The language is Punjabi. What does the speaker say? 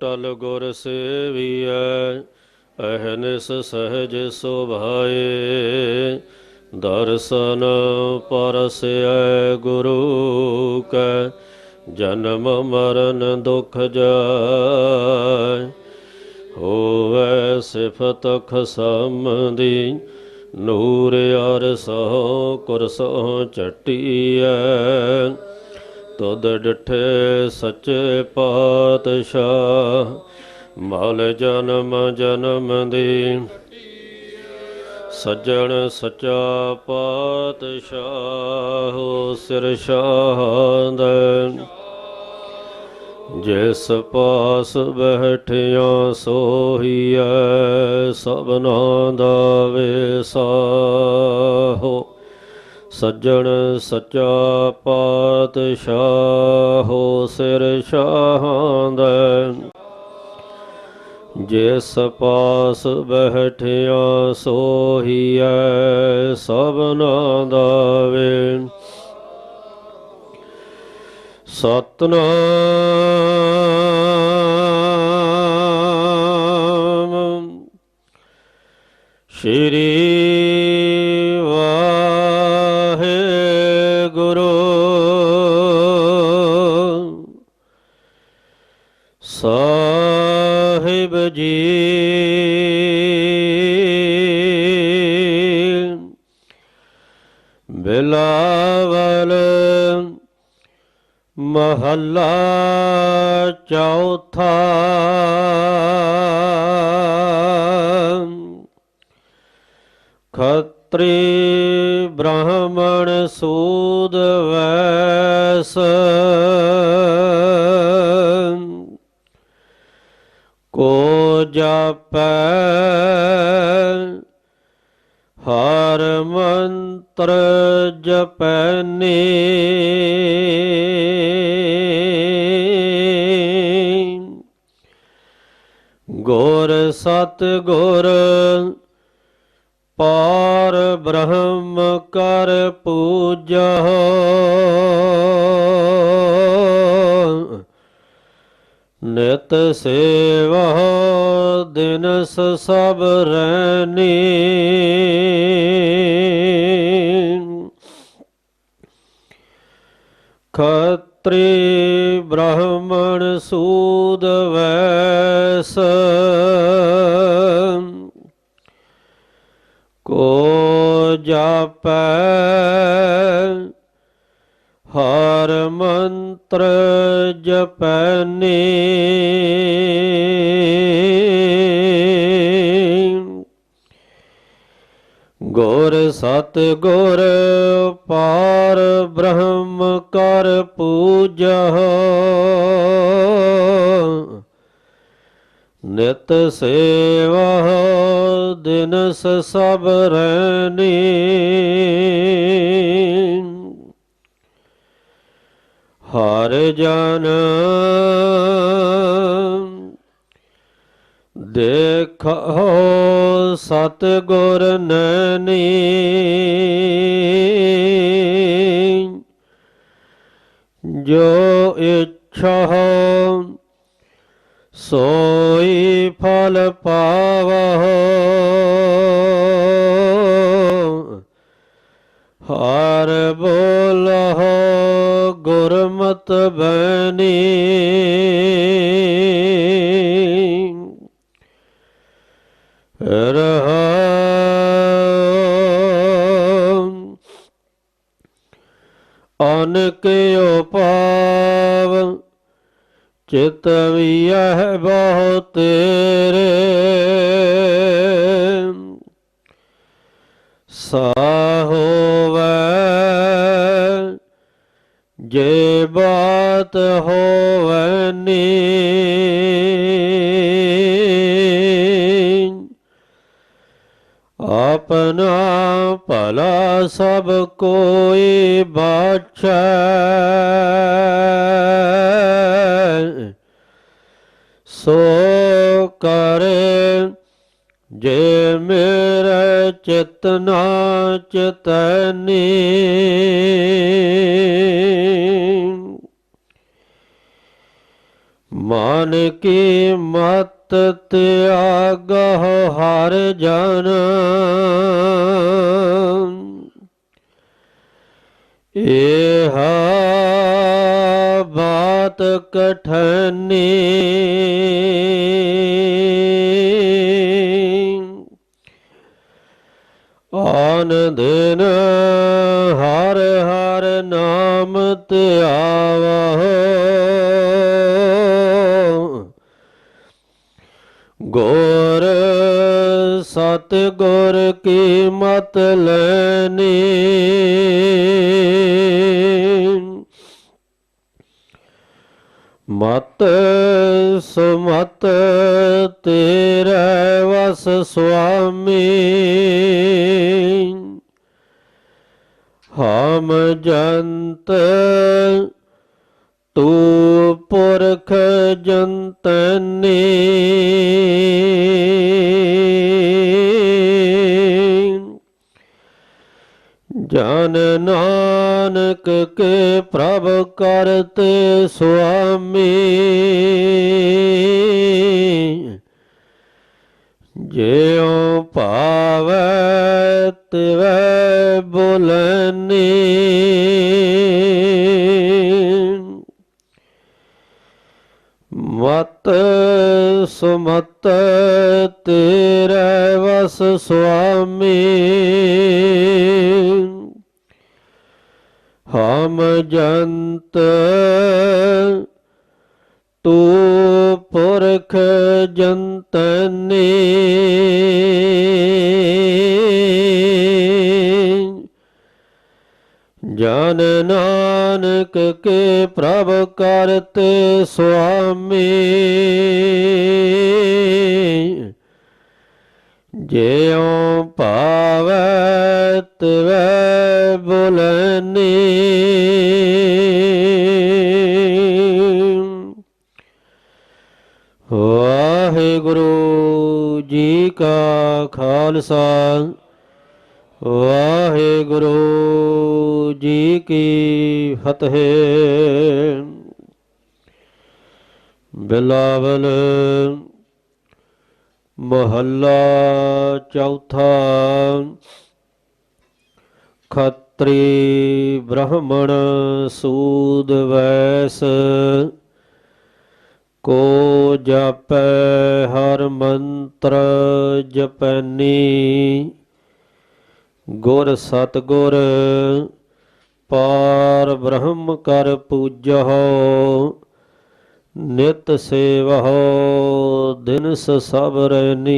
ਟਲ ਗੁਰ ਸੇਵੀਐ, ਅਹਨਿਸ ਸਹਜ ਸੁਭਾਏ। ਦਰਸ਼ਨ ਪਰਸੈ ਗੁਰੂ ਕੈ, ਜਨਮ ਮਰਨ ਦੁਖ ਜਾਇ ਹੋਵੈ ਸਿਫਤ ਖਸਮ ਦੀ ਨੂਰ ਅਰਸੋ ਕੁਰਸੋ ਚਟੀਐ। ਤੁਧ ਡਿਠੇ ਸੱਚੇ ਪਾਤਸ਼ਾਹ, ਮਲ ਜਨਮ ਜਨਮ ਦੀ। ਸੱਜਣ ਸੱਚਾ ਪਾਤਸ਼ਾਹ, ਸਿਰ ਸ਼ਾਹਦ ਜਿਸ ਪਾਸ ਬੈਠਿਆ ਸੋਹੀਐ ਸਭਨਾ ਦਾ ਵੇਸਾਹੋ ਸੱਜਣ ਸੱਚਾ ਪਾਤਸ਼ਾਹੋ ਸਿਰ ਸ਼ਾਹਾਂ ਦਾ। ਜਿਸ ਪਾਸ ਬੈਠਿਆ ਸੋਹੀਐ ਸਭਨਾ ਦਾ ਵੇ ਸਤਨਾਮ। ਸ਼੍ਰੀ ਜੀ। ਬਿਲਾਵਲ ਮਹੱਲਾ ਚੌਥਾ। ਖਤਰੀ ਬ੍ਰਾਹਮਣ ਸੂਦ ਵੈਸ ਜਾਪੈ। ਹਰ ਮੰਤਰ ਜਪੈਨੀ ਗੁਰ ਸਤ ਗੁਰ ਪਾਰ ਬ੍ਰਹਮ ਕਰ ਪੂਜਾ ਨਿਤ ਸੇਵਾ ਦਿਨਸ ਸਭ ਰੈਨੀ ਖਤਰੀ ਬ੍ਰਾਹਮਣ ਸੂਦ ਵੈਸ ਕੋ ਜਾਪੈ ਹਰ ਮੰਤਰ ਜਪੈਨੀ ਗੁਰ ਸਤ ਗੁਰ ਪਾਰ ਬ੍ਰਹਮ ਕਰ ਪੂਜਾ ਨਿਤ ਸੇਵਾ ਦਿਨਸ ਸਭ ਰੈਨੀ ਹਰ ਜਨ। ਦੇਖੋ ਸਤ ਗੁਰ ਨੈਣੀ ਜੋ ਇੱਛਾ ਸੋਈ ਫਲ ਪਾਵਹੁ ਹਰ ਗੁਰਮਤਿ ਬੈਣੀ ਰਹਾ ਅਨਕਿਓ ਪਾਵ ਚਿਤ ਵਿਯਹ ਬਹੁ ਤੇਰੇ। ਸਾਹੋਵੈ ਜੇ ਬਾਤ ਹੋਵੈ ਆਪਣਾ ਭਲਾ ਸਭ ਕੋਈ ਬਾਛੈ। ਸੋ ਕਰੇ ਜੇ ਮੇਰੇ ਚਿਤ ਚਤਨੀ। ਮਾਨ ਕੀ ਮਤ ਤਿਆਗਹੁ ਹਰ ਜਨ। ਇਹ ਬਾਤ ਕਠਨੀ। ਆਨ ਦਿਨ ਸਤ ਗੁਰ ਕੀ ਮਤ ਲੈਨੀ। ਮਤ ਸੁਮਤ ਤੇਰੇ ਵਸ ਸੁਆਮੀ। ਹਮ ਜੰਤ ਤੂ ਪੁਰਖ ਜੰਤਨੀ। ਜਨ ਨਾਨਕ ਕੇ ਪ੍ਰਭ ਕਰਤੇ ਸੁਆਮੀ। ਜਿਉ ਭਾਵੈ ਤਿਵੈ ਬੋਲਨੀ। ਮਤ ਸੁਮਤ ਤੇਰੇ ਵਸ ਸੁਆਮੀ। ਹਮ ਜੰਤ ਤੂ ਪੁਰਖ ਜੰਤਨੀ ਜਨ ਨਾਨਕ ਕੇ ਪ੍ਰਭ ਕਰਤੇ ਸੁਆਮੀ ਜਿਉ ਭਾਵੈ ਤਿਵੈ ਬੁਲਨੀ ਵਾਹਿਗੁਰੂ ਜੀ ਕਾ ਖਾਲਸਾ ਵਾਹਿਗੁਰੂ ਜੀ ਕੀ ਫਤਿਹ। ਬਿਲਾਵਲ ਮਹੱਲਾ ਚੌਥਾ ਖੱਤਰੀ ਬ੍ਰਾਹਮਣ ਸੂਦ ਵੈਸ ਕੋ ਜਪੈ ਹਰ ਮੰਤਰ ਜਪੈਨੀ। ਗੁਰ ਸਤਗੁਰ ਪਾਰ ਬ੍ਰਹਮ ਕਰ ਪੂਜਹੁ, ਨਿਤ ਸੇਵਹੁ ਦਿਨ ਸਬਰਨੀ